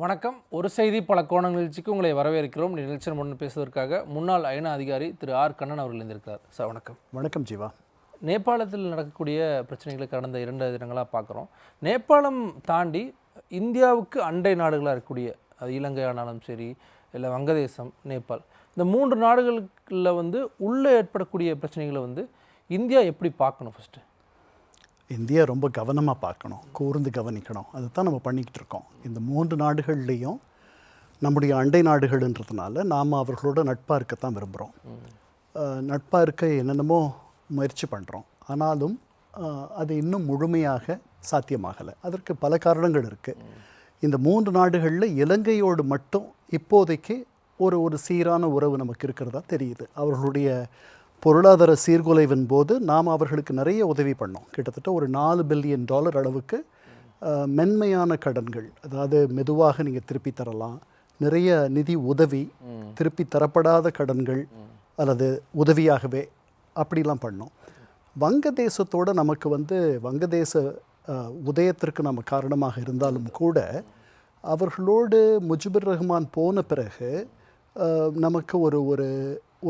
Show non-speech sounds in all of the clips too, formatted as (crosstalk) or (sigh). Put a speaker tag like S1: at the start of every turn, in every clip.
S1: வணக்கம். ஒரு செய்தி பல கோணங்கள் நிகழ்ச்சிக்கு உங்களை வரவேற்கிறோம். நிகழ்ச்சியின் முன் பேசுவதற்காக முன்னாள் ஐநா அதிகாரி திரு ஆர் கண்ணன் அவர்கள் இருந்திருக்கிறார் சார் வணக்கம்.
S2: வணக்கம் ஜீவா.
S1: நேபாளத்தில் நடக்கக்கூடிய பிரச்சனைகளை கடந்த இரண்டு தினங்களாக பார்க்குறோம். நேபாளம் தாண்டி இந்தியாவுக்கு அண்டை நாடுகளாக இருக்கக்கூடிய அது இலங்கை ஆனாலும் சரி இல்லை வங்கதேசம் நேபாள் இந்த மூன்று நாடுகளுக்குள்ள வந்து உள்ளே ஏற்படக்கூடிய பிரச்சனைகளை வந்து இந்தியா எப்படி பார்க்கணும் ஃபஸ்ட்டு
S2: இந்தியா ரொம்ப கவனமாக பார்க்கணும் கூர்ந்து கவனிக்கணும். அதுதான் நம்ம பண்ணிக்கிட்டு இருக்கோம். இந்த மூன்று நாடுகள்லேயும் நம்முடைய அண்டை நாடுகள்ன்றதுனால நாம் அவர்களோட நட்பாக இருக்கத்தான் விரும்புகிறோம் நட்பாக இருக்க என்னென்னமோ முயற்சி பண்ணுறோம் ஆனாலும் அது இன்னும் முழுமையாக சாத்தியமாகலை. அதற்கு பல காரணங்கள் இருக்குது இந்த மூன்று நாடுகளில் இலங்கையோடு மட்டும் இப்போதைக்கு ஒரு ஒரு சீரான உறவு நமக்கு இருக்கிறதா தெரியுது. அவர்களுடைய பொருளாதார சீர்குலைவின் போது நாம் அவர்களுக்கு நிறைய உதவி பண்ணோம். கிட்டத்தட்ட ஒரு நாலு பில்லியன் டாலர் அளவுக்கு மென்மையான கடன்கள் அதாவது மெதுவாக நீங்கள் திருப்பி தரலாம். நிறைய நிதி உதவி திருப்பி தரப்படாத கடன்கள் அல்லது உதவியாகவே அப்படிலாம் பண்ணோம். வங்கதேசத்தோட நமக்கு வந்து வங்கதேச உதயத்திற்கு நம்ம காரணமாக இருந்தாலும் கூட அவர்களோடு முஜிபுர் ரஹ்மான் போன பிறகு நமக்கு ஒரு ஒரு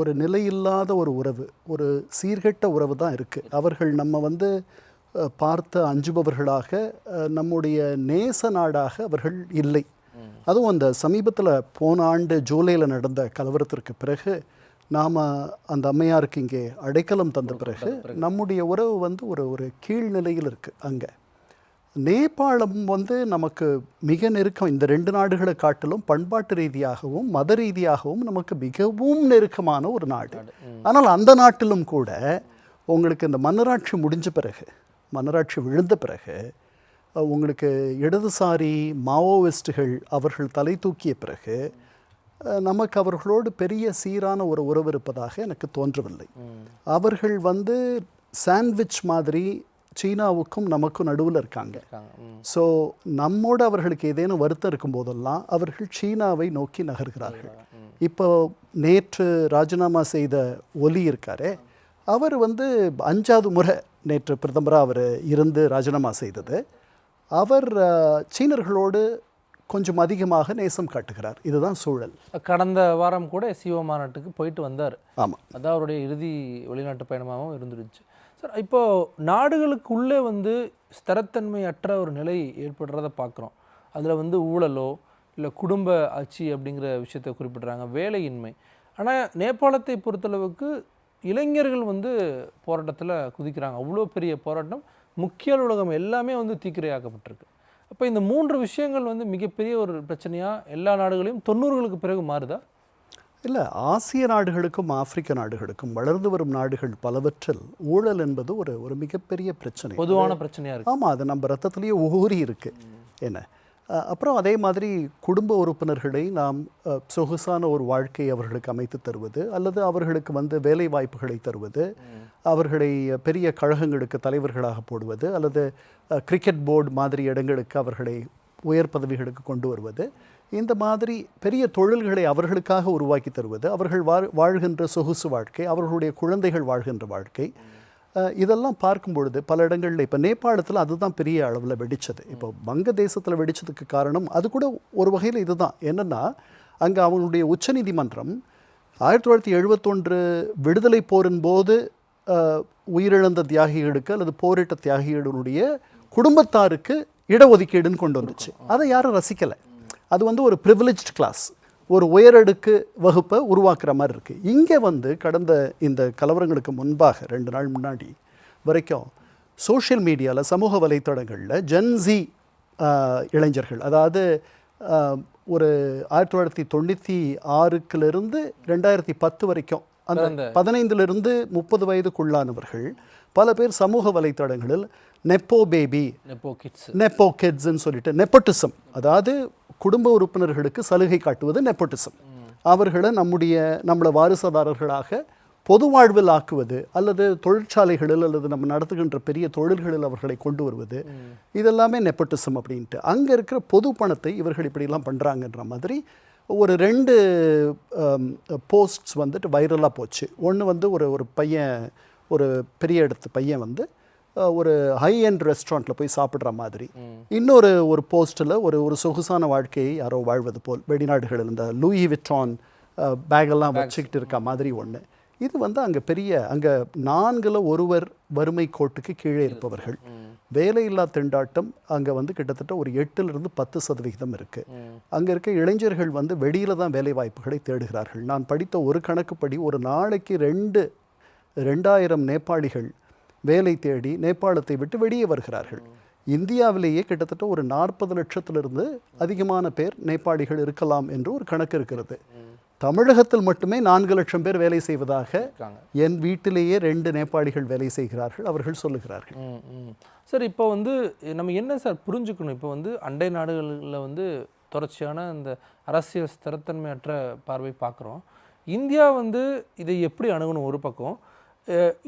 S2: ஒரு நிலையில்லாத ஒரு உறவு ஒரு சீர்கெட்ட உறவு தான் இருக்குது அவர்கள் நம்ம வந்து பார்த்த அஞ்சுபவர்களாக நம்முடைய நேச நாடாக அவர்கள் இல்லை. அதுவும் அந்த சமீபத்தில் போன ஆண்டு ஜூலையில் நடந்த கலவரத்திற்கு பிறகு நாம் அந்த அம்மையாருக்கு இங்கே அடைக்கலம் தந்த பிறகு நம்முடைய உறவு வந்து ஒரு ஒரு கீழ்நிலையில் இருக்குது அங்கே. நேபாளம் வந்து நமக்கு மிக நெருக்கம். இந்த ரெண்டு நாடுகளை காட்டிலும் பண்பாட்டு ரீதியாகவும் மத ரீதியாகவும் நமக்கு மிகவும் நெருக்கமான ஒரு நாடு. ஆனால் அந்த நாட்டிலும் கூட உங்களுக்கு இந்த மன்னராட்சி முடிஞ்ச பிறகு மன்னராட்சி விழுந்த பிறகு உங்களுக்கு இடதுசாரி மாவோயிஸ்டுகள் அவர்கள் தலை தூக்கிய பிறகு நமக்கு அவர்களோடு பெரிய சீரான ஒரு உறவு இருப்பதாக எனக்கு தோன்றவில்லை. அவர்கள் வந்து சாண்ட்விச் மாதிரி சீனாவுக்கும் நமக்கும் நடுவில் இருக்காங்க. ஸோ நம்மோட அவர்களுக்கு ஏதேனும் வருத்தம் இருக்கும் போதெல்லாம் அவர்கள் சீனாவை நோக்கி நகர்கிறார்கள். இப்போ நேற்று ராஜினாமா செய்த ஒலி இருக்காரே அவர் வந்து அஞ்சாவது முறை நேற்று பிரதமராக அவர் இருந்து ராஜினாமா செய்தது. அவர் சீனர்களோடு கொஞ்சம் அதிகமாக நேசம் காட்டுகிறார். இதுதான் சூழல்.
S1: கடந்த வாரம் கூட சிஓ மாநாட்டுக்கு போயிட்டு வந்தார்.
S2: ஆமாம்
S1: அதான் அவருடைய இறுதி வெளிநாட்டு பயணமாகவும் இருந்துருச்சு. சார் இப்போது நாடுகளுக்கு உள்ளே வந்து ஸ்திரத்தன்மை அற்ற ஒரு நிலை ஏற்படுறத பார்க்குறோம். அதில் வந்து ஊழலோ இல்லை குடும்ப ஆட்சி அப்படிங்கிற விஷயத்தை குறிப்பிட்றாங்க வேலையின்மை. ஆனால் நேபாளத்தை பொறுத்தளவுக்கு இளைஞர்கள் வந்து போராட்டத்தில் குதிக்கிறாங்க. அவ்வளோ பெரிய போராட்டம். முக்கிய அலுவலகம் எல்லாமே வந்து தீக்கிரையாக்கப்பட்டிருக்கு. அப்போ இந்த மூன்று விஷயங்கள் வந்து மிகப்பெரிய ஒரு பிரச்சனையாக எல்லா நாடுகளையும் தொண்ணூறுகளுக்கு பிறகு மாறுதா?
S2: இல்லை ஆசிய நாடுகளுக்கும் ஆப்பிரிக்க நாடுகளுக்கும் வளர்ந்து வரும் நாடுகள் பலவற்றில் ஊழல் என்பது ஒரு ஒரு மிகப்பெரிய பிரச்சனை.
S1: பொதுவான பிரச்சனையாக இருக்குது
S2: ஆமாம் அது நம்ம ரத்தத்திலேயே ஊறி இருக்கு. என்ன? அப்புறம் அதே மாதிரி குடும்ப உறுப்பினர்களை நாம் சொகுசான ஒரு வாழ்க்கை அவர்களுக்கு அமைத்து தருவது அல்லது அவர்களுக்கு வந்து வேலை வாய்ப்புகளை தருவது அவர்களை பெரிய கழகங்களுக்கு தலைவர்களாக போடுவது அல்லது கிரிக்கெட் போர்டு மாதிரி இடங்களுக்கு அவர்களை உயர் பதவிகளுக்கு கொண்டு வருவது இந்த மாதிரி பெரிய தொழில்களை அவர்களுக்காக உருவாக்கி தருவது அவர்கள் வாழ் வாழ்கின்ற சொகுசு வாழ்க்கை அவர்களுடைய குழந்தைகள் வாழ்கின்ற வாழ்க்கை இதெல்லாம் பார்க்கும் பொழுது பல இடங்களில் இப்போ நேபாளத்தில் அதுதான் பெரிய அளவில் வெடிச்சது. இப்போ வங்கதேசத்தில் வெடிச்சதுக்கு காரணம் அது கூட ஒரு வகையில் இதுதான். என்னென்னா அங்கே அவங்களுடைய உச்சநீதிமன்றம் ஆயிரத்தி தொள்ளாயிரத்தி எழுபத்தொன்று விடுதலை போரின் போது உயிரிழந்த தியாகிகளுக்கு அல்லது போரிட்ட தியாகிகளுடைய குடும்பத்தாருக்கு இடஒதுக்கீடுன்னு கொண்டு வந்துச்சு. அதை யாரும் ரசிக்கலை. அது வந்து ஒரு ப்ரிவிலேஜ்ட் கிளாஸ் ஒரு உயரடுக்கு வகுப்பை உருவாக்குற மாதிரி இருக்குது இங்கே வந்து கடந்த இந்த கலவரங்களுக்கு முன்பாக ரெண்டு நாள் முன்னாடி வரைக்கும் சோஷியல் மீடியாவில் சமூக வலைத்தளங்களில் ஜென்சி இளைஞர்கள் அதாவது ஒரு ஆயிரத்தி தொள்ளாயிரத்தி தொண்ணூற்றி ஆறுக்கிலிருந்து ரெண்டாயிரத்தி பத்து வரைக்கும் அந்த பதினைந்திலிருந்து முப்பது வயதுக்குள்ளானவர்கள் பல பேர் சமூக வலைத்தளங்களில் nepo baby
S1: nepo kids
S2: nepo கிட்ஸ்ன்னு சொல்லிட்டு நெப்போட்டிசம் அதாவது குடும்ப உறுப்பினர்களுக்கு சலுகை காட்டுவது நெப்போட்டிசம் அவர்களை நம்முடைய நம்மளை வாரிசுதாரர்களாக பொது வாழ்வில் ஆக்குவது அல்லது தொழிற்சாலைகளில் அல்லது நம்ம நடத்துகின்ற பெரிய தொழில்களில் அவர்களை கொண்டு வருவது இதெல்லாமே நெப்போட்டிசம் அப்படின்ட்டு. அங்கே இருக்கிற பொது பணத்தை இவர்கள் இப்படிலாம் பண்ணுறாங்கன்ற மாதிரி ஒரு ரெண்டு போஸ்ட்ஸ் வந்துட்டு வைரலாக போச்சு. ஒன்று வந்து ஒரு ஒரு பையன் ஒரு பெரிய இடத்து பையன் வந்து ஒரு ஹை எண்ட் ரெஸ்டாரண்ட்டில் போய் சாப்பிட்ற மாதிரி. இன்னொரு ஒரு போஸ்ட்டில் ஒரு ஒரு சொகுசான வாழ்க்கையை யாரோ வாழ்வது போல் வெளிநாடுகளில் இந்த லூயி விட்டான் பேக்கெல்லாம் வச்சுக்கிட்டு இருக்க மாதிரி ஒன்று இது வந்து அங்கே பெரிய அங்கே நான்கில் ஒருவர் வறுமை கோட்டுக்கு கீழே இருப்பவர்கள். வேலையில்லா திண்டாட்டம் அங்கே வந்து கிட்டத்தட்ட ஒரு எட்டுலேருந்து பத்து சதவிகிதம் இருக்குது அங்கே இருக்க இளைஞர்கள் வந்து வெளியில் தான் வேலை வாய்ப்புகளை தேடுகிறார்கள். நான் படித்த ஒரு கணக்குப்படி ஒரு நாளைக்கு ரெண்டு ரெண்டாயிரம் நேபாளிகள் வேலை தேடி நேபாளத்தை விட்டு வெளியே வருகிறார்கள். இந்தியாவிலேயே கிட்டத்தட்ட ஒரு நாற்பது லட்சத்திலிருந்து அதிகமான பேர் நேபாளிகள் இருக்கலாம் என்று ஒரு கணக்கு இருக்கிறது. தமிழகத்தில் மட்டுமே நான்கு லட்சம் பேர் வேலை செய்வதாக என் வீட்டிலேயே ரெண்டு நேபாளிகள் வேலை செய்கிறார்கள் அவர்கள் சொல்லுகிறார்கள்.
S1: சார் இப்போ வந்து நம்ம என்ன சார் புரிஞ்சுக்கணும்? இப்போ வந்து அண்டை நாடுகளில் வந்து தொடர்ச்சியான இந்த அரசியல் ஸ்திரத்தன்மையற்ற பார்வை பார்க்குறோம். இந்தியா வந்து இதை எப்படி அணுகணும் ஒரு பக்கம்?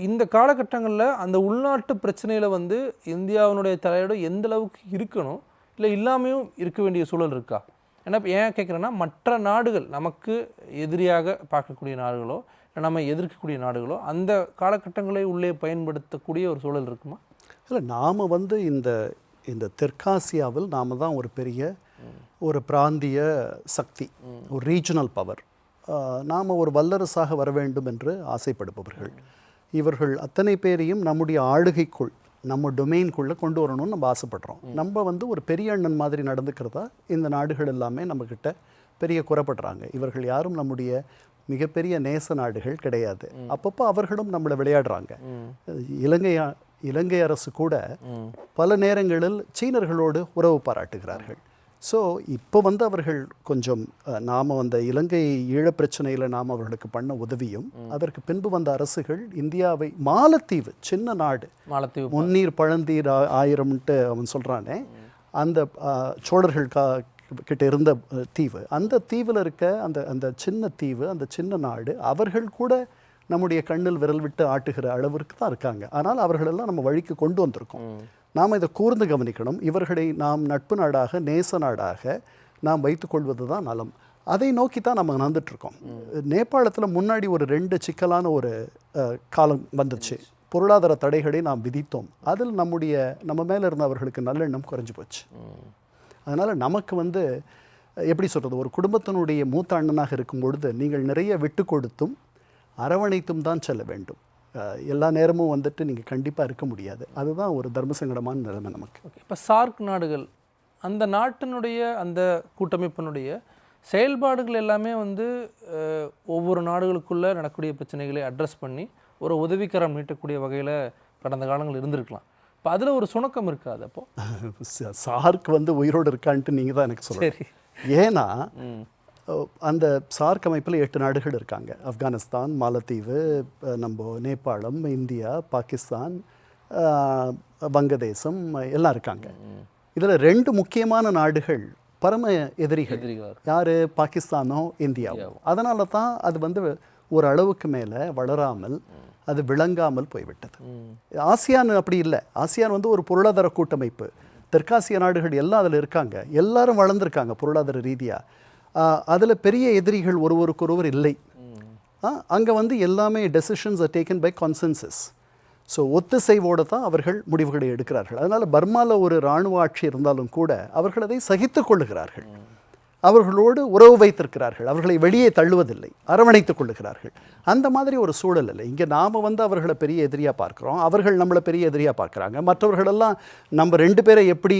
S1: இந்த காலகட்டங்களில் அந்த உள்நாட்டு பிரச்சனையில் வந்து இந்தியாவினுடைய தலையீடு எந்த அளவுக்கு இருக்கணும்? இல்லை இல்லாமையும் இருக்க வேண்டிய சூழல் இருக்கா? ஏன்னா இப்ப ஏன் கேட்குறேன்னா மற்ற நாடுகள் நமக்கு எதிரியாக பார்க்கக்கூடிய நாடுகளோ இல்லை நம்ம எதிர்க்கக்கூடிய நாடுகளோ அந்த காலகட்டங்களை உள்ளே பயன்படுத்தக்கூடிய ஒரு சூழல் இருக்குமா?
S2: இல்லை நாம் வந்து இந்த இந்த தெற்காசியாவில் நாம் தான் ஒரு பெரிய ஒரு பிராந்திய சக்தி ஒரு ரீஜனல் பவர். நாம் ஒரு வல்லரசாக வர வேண்டும் என்று ஆசைப்படுபவர்கள். இவர்கள் அத்தனை பேரையும் நம்முடைய ஆளுகைக்குள் நம்ம டொமைன்குள்ளே கொண்டு வரணும்னு நம்ம ஆசைப்படுறோம். நம்ம வந்து ஒரு பெரிய அண்ணன் மாதிரி நடந்துக்கிறதா? இந்த நாடுகள் எல்லாமே நம்மக்கிட்ட பெரிய குறைப்படுறாங்க. இவர்கள் யாரும் நம்முடைய மிகப்பெரிய நேச நாடுகள் கிடையாது. அப்பப்போ அவர்களும் நம்மளை விளையாடுறாங்க. இலங்கை இலங்கை அரசு கூட பல நேரங்களில் சீனர்களோடு உறவு பாராட்டுகிறார்கள். ஸோ இப்போ வந்து அவர்கள் கொஞ்சம் நாம் அந்த இலங்கை ஈழப் பிரச்சனையில் நாம் அவர்களுக்கு பண்ண உதவியும் அதற்கு பின்பு வந்த அரசுகள் இந்தியாவை மாலத்தீவு சின்ன நாடு.
S1: மாலத்தீவு
S2: முன்னீர் பழந்தீர் ஆ- ஆயிரம்ன்ட்டு அவன் சொல்கிறானே அந்த சோழர்கள் கா கிட்ட இருந்த தீவு. அந்த தீவில் இருக்க அந்த அந்த சின்ன தீவு அந்த சின்ன நாடு அவர்கள் கூட நம்முடைய கண்ணில் விரல் விட்டு ஆட்டுகிற அளவிற்கு தான் இருக்காங்க. ஆனால் அவர்களெல்லாம் நம்ம வழிக்கு கொண்டு வந்திருக்கோம். நாம் இதை கூர்ந்து கவனிக்கணும். இவர்களை நாம் நட்பு நாடாக நேச நாடாக நாம் வைத்துக்கொள்வது தான் நலம். அதை நோக்கி தான் நம்ம நடந்துட்டுருக்கோம். நேபாளத்தில் முன்னாடி ஒரு ரெண்டு சிக்கலான ஒரு காலம் வந்துச்சு. பொருளாதார தடைகளை நாம் விதித்தோம். அதில் நம்முடைய நம்ம மேலே இருந்தவர்களுக்கு நல்லெண்ணம் குறைஞ்சி போச்சு. அதனால் நமக்கு வந்து எப்படி சொல்கிறது ஒரு குடும்பத்தினுடைய மூத்த அண்ணனாக இருக்கும் பொழுது நீங்கள் நிறைய விட்டு கொடுத்தும் அரவணைத்தும் தான் செல்ல வேண்டும். எல்லா நேரமும் வந்துட்டு நீங்கள் கண்டிப்பாக இருக்க முடியாது. அதுதான் ஒரு தர்ம சங்கடமான நிலைமை நமக்கு.
S1: ஓகே இப்போ சார்க் நாடுகள் அந்த நாட்டினுடைய அந்த கூட்டமைப்பினுடைய செயல்பாடுகள் எல்லாமே வந்து ஒவ்வொரு நாடுகளுக்குள்ளே நடக்கக்கூடிய பிரச்சனைகளை அட்ரஸ் பண்ணி ஒரு உதவிக்கரம் நீட்டக்கூடிய வகையில் கடந்த காலங்கள் இருந்திருக்கலாம். இப்போ அதில் ஒரு சுணக்கம் இருக்காது அப்போ? (laughs)
S2: ச- சார்க் வந்து உயிரோடு இருக்கான்ட்டு நீங்கள் தான் எனக்கு
S1: சரி.
S2: ஏன்னா அந்த சார்க் அமைப்பில் எட்டு நாடுகள் இருக்காங்க. ஆப்கானிஸ்தான் மாலத்தீவு நம்ம நேபாளம் இந்தியா பாகிஸ்தான் வங்கதேசம் எல்லாம் இருக்காங்க. இதில் ரெண்டு முக்கியமான நாடுகள் பரம எதிரிகள். யார்? பாகிஸ்தானோ இந்தியாவோ. அதனால தான் அது வந்து ஒரு அளவுக்கு மேலே வளராமல் அது விளங்காமல் போய்விட்டது. ஆசியான் அப்படி இல்லை. ஆசியான் வந்து ஒரு பொருளாதார கூட்டமைப்பு. தெற்காசிய நாடுகள் எல்லாம் அதில் இருக்காங்க. எல்லாரும் வளர்ந்துருக்காங்க பொருளாதார ரீதியாக அதில் பெரிய எதிரிகள் ஒருவருக்கொருவர் இல்லை. அங்கே வந்து எல்லாமே decisions are taken by consensus so ஒத்திசைவோடு தான் அவர்கள் முடிவுகளை எடுக்கிறார்கள். அதனால் பர்மாவில் ஒரு இராணுவ ஆட்சி இருந்தாலும் கூட அவர்கள் அதை சகித்துக் கொள்ளுகிறார்கள். அவர்களோடு உறவு வைத்திருக்கிறார்கள். அவர்களை வெளியே தள்ளுவதில்லை. அரவணைத்துக் கொள்ளுகிறார்கள். அந்த மாதிரி ஒரு சூழல் இல்லை. இங்கே நாம் வந்து அவர்களை பெரிய எதிரியாக பார்க்குறோம். அவர்கள் நம்மளை பெரிய எதிரியாக பார்க்குறாங்க. மற்றவர்களெல்லாம் நம்ம ரெண்டு பேரை எப்படி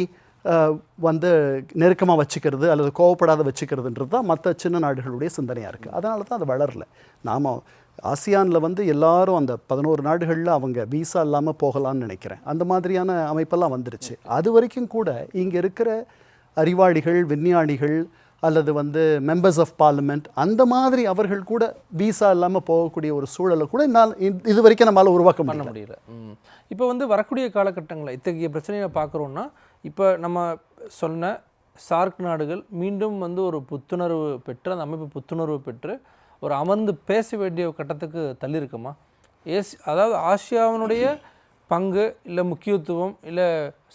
S2: வந்து நெருக்கமாக வச்சுக்கிறது அல்லது கோவப்படாத வச்சுக்கிறதுன்றது தான் மற்ற சின்ன நாடுகளுடைய சிந்தனையாக இருக்குது அதனால தான் அது வளரல. நாம் ஆசியானில் வந்து எல்லாரும் அந்த பதினோரு நாடுகளில் அவங்க வீசா இல்லாமல் போகலாம்னு நினைக்கிறேன். அந்த மாதிரியான அமைப்பெல்லாம் வந்துருச்சு. அது வரைக்கும் கூட இங்கே இருக்கிற அறிவாளிகள் விஞ்ஞானிகள் அல்லது வந்து மெம்பர்ஸ் ஆஃப் பார்லிமெண்ட் அந்த மாதிரி அவர்கள் கூட வீசா இல்லாமல் போகக்கூடிய ஒரு சூழலை கூட நான் இது- இது வரைக்கும் நம்மளால் உருவாக்க
S1: பண்ண
S2: முடியல.
S1: இப்போ வந்து வரக்கூடிய காலகட்டங்களில் இத்தகைய பிரச்சனையை பார்க்குறோன்னா இப்போ நம்ம சொன்ன சார்க் நாடுகள் மீண்டும் வந்து ஒரு புத்துணர்வு பெற்று அந்த அமைப்பு புத்துணர்வு பெற்று ஒரு அமர்ந்து பேச வேண்டிய கட்டத்துக்கு தள்ளியிருக்குமா? ஏசி அதாவது ஆசியாவினுடைய பங்கு இல்லை முக்கியத்துவம் இல்லை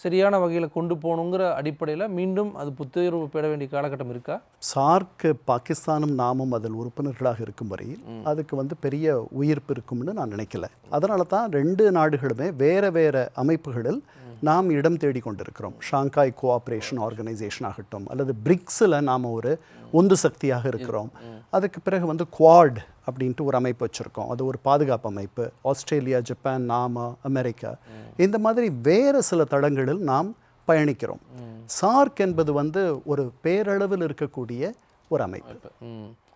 S1: சரியான வகையில் கொண்டு போகணுங்கிற அடிப்படையில் மீண்டும் அது புத்துயிர்வு பெற வேண்டிய காலகட்டம் இருக்கா?
S2: சார்க் பாகிஸ்தானும் நாமும் அதில் உறுப்பினர்களாக இருக்கும் வரையில் அதுக்கு வந்து பெரிய உயிர்ப்பு இருக்கும்னு நான் நினைக்கல. அதனால தான் ரெண்டு நாடுகளுமே வேற வேற அமைப்புகளில் நாம் இடம் தேடி கொண்டிருக்கிறோம். ஷாங்காய் கோஆப்ரேஷன் ஆர்கனைசேஷன் ஆகட்டும் அல்லது பிரிக்ஸில் நாம் ஒரு உந்து சக்தியாக இருக்கிறோம். அதுக்கு பிறகு வந்து குவாட் அப்படின்ட்டு ஒரு அமைப்பு வச்சுருக்கோம். அது ஒரு பாதுகாப்பு அமைப்பு. ஆஸ்திரேலியா ஜப்பான் நாம அமெரிக்கா. இந்த மாதிரி வேறு சில தளங்களில் நாம் பயணிக்கிறோம். சார்க் என்பது வந்து ஒரு பேரளவில் இருக்கக்கூடிய ஒரு அமைப்பு.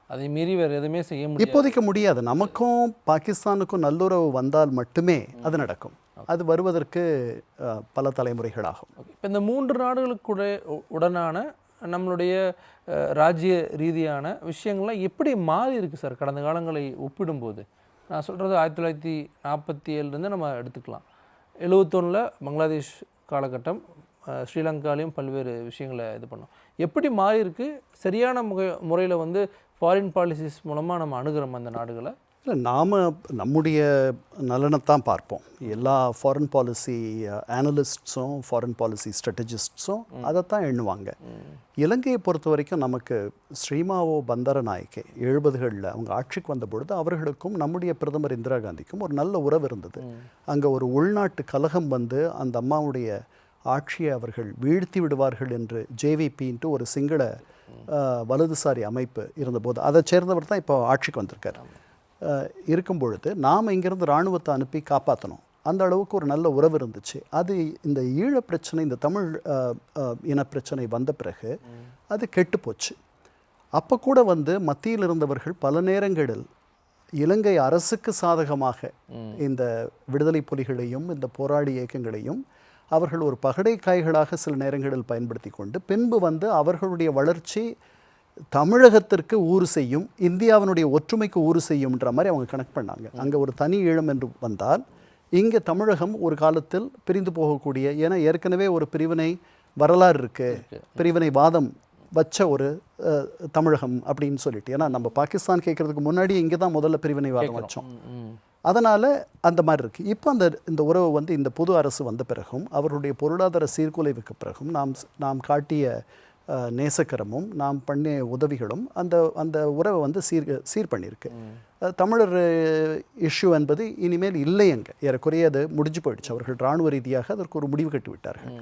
S1: அதை மீறி வேறு எதுவுமே செய்ய முடியாது.
S2: இப்போதைக்கு முடியாது. நமக்கும் பாகிஸ்தானுக்கும் நல்லுறவு வந்தால் மட்டுமே அது நடக்கும். அது வருவதற்கு பல தலைமுறைகள் ஆகும்
S1: இப்போ இந்த மூன்று நாடுகளுக்குட உ- உடனான நம்மளுடைய ராஜ்ய ரீதியான விஷயங்கள்லாம் எப்படி மாறி இருக்குது சார்? கடந்த காலங்களை ஒப்பிடும்போது. நான் சொல்கிறது ஆயிரத்தி தொள்ளாயிரத்தி நாற்பத்தி ஏழுலேருந்து நம்ம எடுத்துக்கலாம். எழுவத்தொன்னில் பங்களாதேஷ் காலகட்டம் ஸ்ரீலங்காலையும் பல்வேறு விஷயங்களை இது பண்ணோம். எப்படி மாறி இருக்குது சரியான முக முறையில் வந்து ஃபாரின் பாலிசிஸ் மூலமாக நம்ம அணுகிறோம் அந்த நாடுகளை?
S2: இல்லை நாம் நம்முடைய நலனைத்தான் பார்ப்போம். எல்லா ஃபாரின் பாலிசி அனலிஸ்ட்ஸும் ஃபாரின் பாலிசி ஸ்ட்ராட்டஜிஸ்ட்ஸும் அதைத்தான் எண்ணுவாங்க. இலங்கையை பொறுத்த வரைக்கும் நமக்கு ஸ்ரீமாவோ பந்தரநாயக்கே எழுபதுகளில் அவங்க ஆட்சிக்கு வந்த பொழுது அவர்களுக்கும் நம்முடைய பிரதமர் இந்திரா காந்திக்கும் ஒரு நல்ல உறவு இருந்தது. அங்கே ஒரு உள்நாட்டு கலகம் வந்து அந்த அம்மாவுடைய ஆட்சியை அவர்கள் வீழ்த்தி விடுவார்கள் என்று ஜேவிபின்ட்டு ஒரு சிங்கள வலதுசாரி அமைப்பு இருந்தபோது அதை சேர்ந்தவர் தான் இப்போ ஆட்சிக்கு வந்திருக்கார். இருக்கும் பொழுது நாம் இங்கிருந்து இராணுவத்தை அனுப்பி காப்பாற்றணும் அந்த அளவுக்கு ஒரு நல்ல உறவு இருந்துச்சு. அது இந்த ஈழ பிரச்சனை இந்த தமிழ் இனப்பிரச்சனை இன பிரச்சனை வந்த பிறகு அது கெட்டு போச்சு. அப்போ கூட வந்து மத்தியில் இருந்தவர்கள் பல நேரங்களில் இலங்கை அரசுக்கு சாதகமாக இந்த விடுதலை புலிகளையும் இந்த போராடி இயக்கங்களையும் அவர்கள் ஒரு பகடை காய்களாக சில நேரங்களில் பயன்படுத்தி கொண்டு பின்பு வந்து அவர்களுடைய வளர்ச்சி தமிழகத்திற்கு ஊறு செய்யும் இந்தியாவினுடைய ஒற்றுமைக்கு ஊறு செய்யும்ன்ற மாதிரி அவங்க கணக்கு பண்ணாங்க. அங்கே ஒரு தனி ஈழம் என்று வந்தால் இங்கே தமிழகம் ஒரு காலத்தில் பிரிந்து போகக்கூடிய ஏன்னா ஏற்கனவே ஒரு பிரிவினை வரலாறு இருக்கு. பிரிவினை வாதம் வச்ச ஒரு தமிழகம் அப்படின்னு சொல்லிட்டு. ஏன்னா நம்ம பாகிஸ்தான் கேட்கறதுக்கு முன்னாடி இங்கே தான் முதல்ல பிரிவினை வாதம் வச்சோம். அதனால் அந்த மாதிரி இருக்குது இப்போ அந்த இந்த உறவு வந்து இந்த புது அரசு வந்த பிறகும் அவருடைய பொருளாதார சீர்குலைவுக்கு பிறகும் நாம் நாம் காட்டிய நேசக்கரமும் நாம் பண்ணிய உதவிகளும் அந்த அந்த உறவை வந்து சீர் சீர் பண்ணியிருக்கு. தமிழர் இஷ்யூ என்பது இனிமேல் இல்லை அங்கே ஏறக்குறைய அது முடிஞ்சு போயிடுச்சு. அவர்கள் இராணுவ ரீதியாக அதற்கு ஒரு முடிவு கட்டி விட்டார்கள்.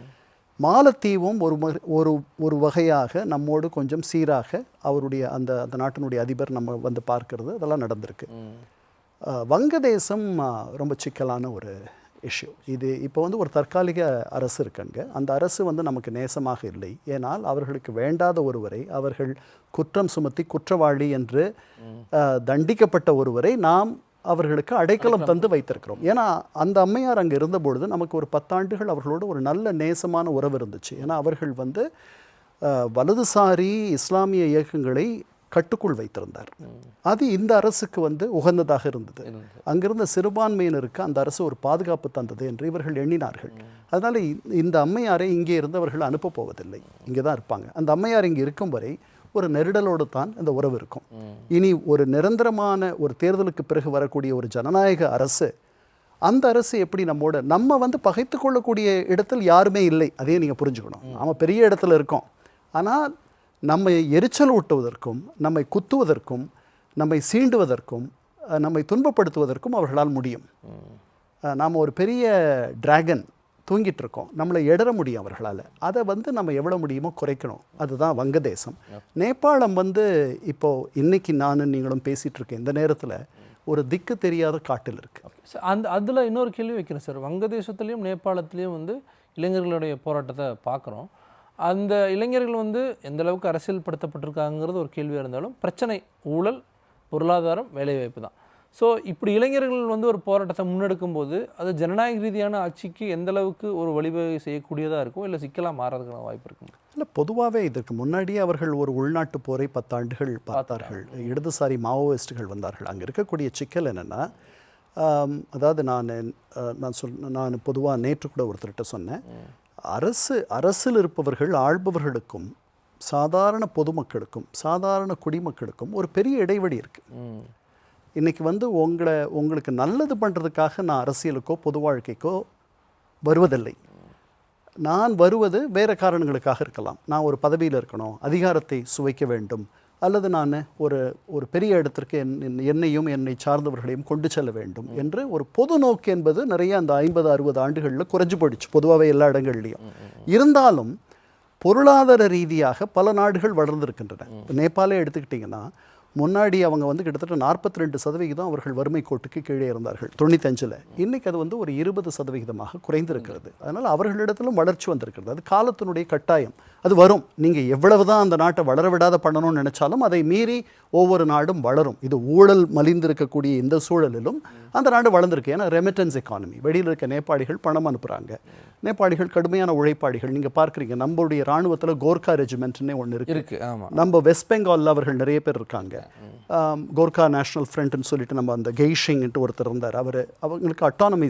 S2: மாலத்தீவும் ஒரு ஒரு ஒரு வகையாக நம்மோடு கொஞ்சம் சீராக அவருடைய அந்த அந்த நாட்டினுடைய அதிபர் நம்ம வந்து பார்க்கிறது அதெல்லாம் நடந்திருக்கு. வங்கதேசம் ரொம்ப சிக்கலான ஒரு இஷ்யூ இது இப்போ வந்து ஒரு தற்காலிக அரசு இருக்குங்க. அந்த அரசு வந்து நமக்கு நேசமாக இல்லை. ஏனால் அவர்களுக்கு வேண்டாத ஒருவரை அவர்கள் குற்றம் சுமத்தி குற்றவாளி என்று தண்டிக்கப்பட்ட ஒருவரை நாம் அவர்களுக்கு அடைக்கலம் தந்து வைத்திருக்கிறோம். ஏன்னா அந்த அம்மையார் அங்கே இருந்தபொழுது நமக்கு ஒரு பத்தாண்டுகள் அவர்களோடு ஒரு நல்ல நேசமான உறவு இருந்துச்சு. ஏன்னா அவர்கள் வந்து வலதுசாரி இஸ்லாமிய இயக்கங்களை கட்டுக்குள் வைத்திருந்தார். அது இந்த அரசுக்கு வந்து உகந்ததாக இருந்தது. அங்கிருந்த சிறுபான்மையினருக்கு அந்த அரசு ஒரு பாதுகாப்பு தந்தது என்று இவர்கள் எண்ணினார்கள். அதனால இந்த அம்மையாரை இங்கே இருந்தவர்கள் அனுப்பப் போவதில்லை. இங்கே தான் இருப்பாங்க. அந்த அம்மையார் இங்கே இருக்கும் வரை ஒரு நெருடலோடு தான் இந்த உறவு இருக்கும். இனி ஒரு நிரந்தரமான ஒரு தேர்தலுக்கு பிறகு வரக்கூடிய ஒரு ஜனநாயக அரசு அந்த அரசு எப்படி நம்மோட நம்ம வந்து பகைத்து கொள்ளக்கூடிய இடத்தில் யாருமே இல்லை. அதையே நீங்கள் புரிஞ்சுக்கணும். நாம பெரிய இடத்துல இருக்கோம். ஆனால் நம்மை எரிச்சல் ஊட்டுவதற்கும் நம்மை குத்துவதற்கும் நம்மை சீண்டுவதற்கும் நம்மை துன்பப்படுத்துவதற்கும் அவர்களால் முடியும். நாம் ஒரு பெரிய டிராகன் தூங்கிட்டு இருக்கோம். நம்மளை எடற முடியும் அவர்களால். அதை வந்து நம்ம எவ்வளோ முடியுமோ குறைக்கணும். அதுதான் வங்கதேசம். நேபாளம் வந்து இப்போ இன்னைக்கு நானும் நீங்களும் பேசிட்டு இருக்கேன். இந்த நேரத்தில் ஒரு திக்கு தெரியாத காட்டில் இருக்கு.
S1: சார் அந்த அதில் இன்னொரு கேள்வி வைக்கிறேன் சார். வங்கதேசத்துலேயும் நேபாளத்துலேயும் வந்து இளைஞர்களுடைய போராட்டத்தை பார்க்குறோம். அந்த இளைஞர்கள் வந்து எந்த அளவுக்கு அரசியல் படுத்தப்பட்டிருக்காங்கிறது ஒரு கேள்வியாக இருந்தாலும் பிரச்சனை ஊழல் பொருளாதாரம் வேலைவாய்ப்பு தான். ஸோ இப்படி இளைஞர்கள் வந்து ஒரு போராட்டத்தை முன்னெடுக்கும் போது அது ஜனநாயக ரீதியான ஆட்சிக்கு எந்த அளவுக்கு ஒரு வழிவகை செய்யக்கூடியதாக இருக்கும்? இல்லை சிக்கலாக மாறதுக்கான வாய்ப்பு இருக்கும்?
S2: இல்லை பொதுவாகவே இதற்கு முன்னாடியே அவர்கள் ஒரு உள்நாட்டு போரை பத்தாண்டுகள் பார்த்தார்கள். இடதுசாரி மாவோயிஸ்டுகள் வந்தார்கள். அங்கே இருக்கக்கூடிய சிக்கல் என்னென்னா அதாவது நான் நான் சொல் நான் பொதுவாக நேற்று கூட ஒருத்தர்கிட்ட சொன்னேன். அரசு அரசில் இருப்பவர்கள் ஆள்பவர்களுக்கும் சாதாரண பொதுமக்களுக்கும் சாதாரண குடிமக்களுக்கும் ஒரு பெரிய இடைவெளி இருக்குது
S1: ம்.
S2: இன்னைக்கு வந்து உங்களை உங்களுக்கு நல்லது பண்ணுறதுக்காக நான் அரசியலுக்கோ பொது வாழ்க்கைக்கோ வருவதில்லை. நான் வருவது வேறு காரணங்களுக்காக இருக்கலாம். நான் ஒரு பதவியில் இருக்கணும் அதிகாரத்தை சுவைக்க வேண்டும் அல்லது நான் ஒரு ஒரு பெரிய இடத்திற்கு என் என்- என்னையும் என்னை சார்ந்தவர்களையும் கொண்டு செல்ல வேண்டும் என்று ஒரு பொது நோக்கு என்பது நிறைய அந்த ஐம்பது அறுபது ஆண்டுகளில் குறைஞ்சு போயிடுச்சு பொதுவாகவே எல்லா இடங்கள்லையும். இருந்தாலும் பொருளாதார ரீதியாக பல நாடுகள் வளர்ந்திருக்கின்றன. இப்ப நேபாளே எடுத்துக்கிட்டிங்கன்னா முன்னாடி அவங்க வந்து கிட்டத்தட்ட நாற்பத்தி ரெண்டு சதவிகிதம் அவர்கள் வறுமை கோட்டுக்கு கீழே இருந்தார்கள் தொண்ணூத்தஞ்சில். இன்னைக்கு அது வந்து ஒரு இருபது சதவிகிதமாக குறைந்திருக்கிறது. அதனால் அவர்களிடத்திலும் வளர்ச்சி வந்திருக்கிறது. அது காலத்தினுடைய கட்டாயம். அது வரும். நீங்கள் எவ்வளவு தான் அந்த நாட்டை வளர விடாத பண்ணணும்னு நினைச்சாலும் அதை மீறி ஒவ்வொரு நாடும் வளரும். இது ஊழல் மலிந்திருக்கக்கூடிய இந்த சூழலிலும் அந்த நாடு வளர்ந்துருக்கு. ஏன்னா ரெமிட்டன்ஸ் எக்கானமி வெளியில் இருக்க நேபாளிகள் பணம் அனுப்புகிறாங்க நேபாளிகள் கடுமையான உழைப்பாளிகள். நீங்கள் பார்க்குறீங்க நம்மளுடைய இராணுவத்தில் கோர்க்கா ரெஜிமெண்ட்னே ஒன்று இருக்கு. நம்ம வெஸ்ட் பெங்காலில் அவர்கள் நிறைய பேர் இருக்காங்க. ஆம், கோர்க்கா நேஷனல் ஃப்ரண்ட்னு சொல்லிட்டு நம்ம அந்த கெய்ஷிங்ன்ட்டு ஒருத்தர் இருந்தார். அவர் அவங்களுக்கு அட்டானமி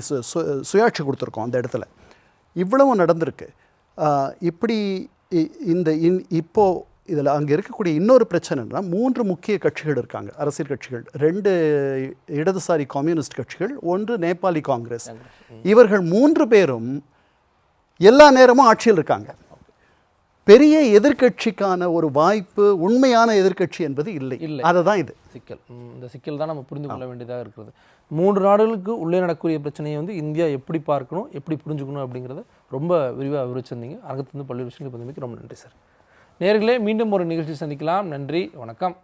S2: சுயாட்சி கொடுத்துருக்கோம் அந்த இடத்துல. இவ்வளவும் நடந்திருக்கு. இப்படி இந்த இன் இப்போ இதில் அங்கே இருக்கக்கூடிய இன்னொரு பிரச்சனைனா மூன்று முக்கிய கட்சிகள் இருக்காங்க. அரசியல் கட்சிகள். ரெண்டு இடதுசாரி கம்யூனிஸ்ட் கட்சிகள் ஒன்று நேபாளி காங்கிரஸ். இவர்கள் மூன்று பேரும் எல்லா நேரமும் ஆட்சியில் இருக்காங்க. பெரிய எதிர்க்கட்சிக்கான ஒரு வாய்ப்பு உண்மையான எதிர்க்கட்சி என்பது இல்லை.
S1: இல்லை.
S2: அதை தான் இது.
S1: சிக்கல். இந்த சிக்கல் தான் நம்ம புரிந்து கொள்ள வேண்டியதாக இருக்கிறது. மூன்று நாடுகளுக்கு உள்ளே நடக்கக்கூடிய பிரச்சனையை வந்து இந்தியா எப்படி பார்க்கணும் எப்படி புரிஞ்சுக்கணும் அப்படிங்கிறத ரொம்ப விரிவாக விவரிச்சிருந்தீங்க. அரங்கத்திலிருந்து பல்வேறு விஷயங்கள் பகிர்ந்தமைக்கு ரொம்ப நன்றி சார். நேர்களே மீண்டும் ஒரு நிகழ்ச்சி சந்திக்கலாம். நன்றி வணக்கம்.